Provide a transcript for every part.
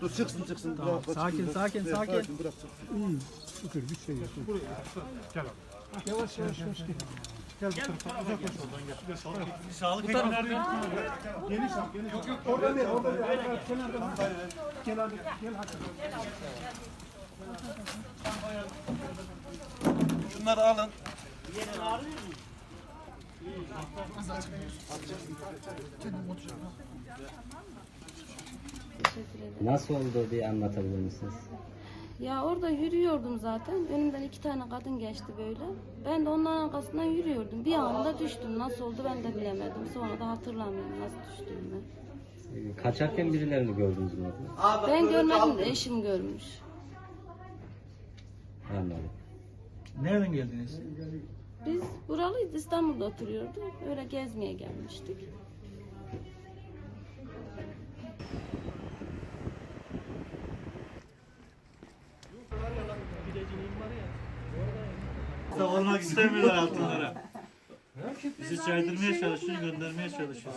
Dur çıksın çıksın. Tamam, sakin, sakin, sakin. Bırak çıksın. Şükür bir şey yok. Sağlık ekipleri Oradan ver, oradan ver. Kenardan. Kenardan. Gel hakim. Şunları alın. Teşekkür ederim. Nasıl oldu diye anlatabilir misiniz? Ya orada yürüyordum zaten. Önümden iki tane kadın geçti böyle. Ben de onların arkasından yürüyordum. Bir anda düştüm. Nasıl oldu ben de bilemedim. Sonra da hatırlamıyorum nasıl düştüğümü. Ee, Kaçarken birilerini gördünüz mü? Ben görmedim de eşim görmüş. Anladım. Nereden geldiniz? Biz buralıyız. İstanbul'da oturuyorduk. Öyle gezmeye gelmiştik. Olmak istemiyorlar altınlara. Bizi çaydırmaya çalışıyor, göndermeye çalışıyor.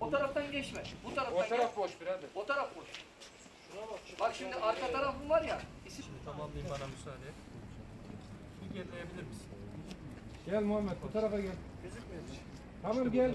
O taraftan geçme. Bu taraftan O taraf boş birader. O taraf boş. Bak şimdi arka tarafım var ya. isim- Tamamlayayım bana müsaade. Bir gerileyebilir misin? Gel Muhammed bu tarafa gel. Tamam gel.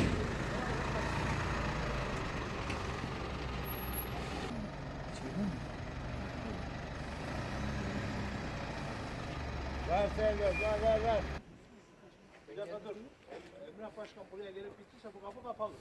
ver, ver ver ver. Bir dakika dur. Emrah Başkan buraya gelip bittiyse bu kapı kapalı.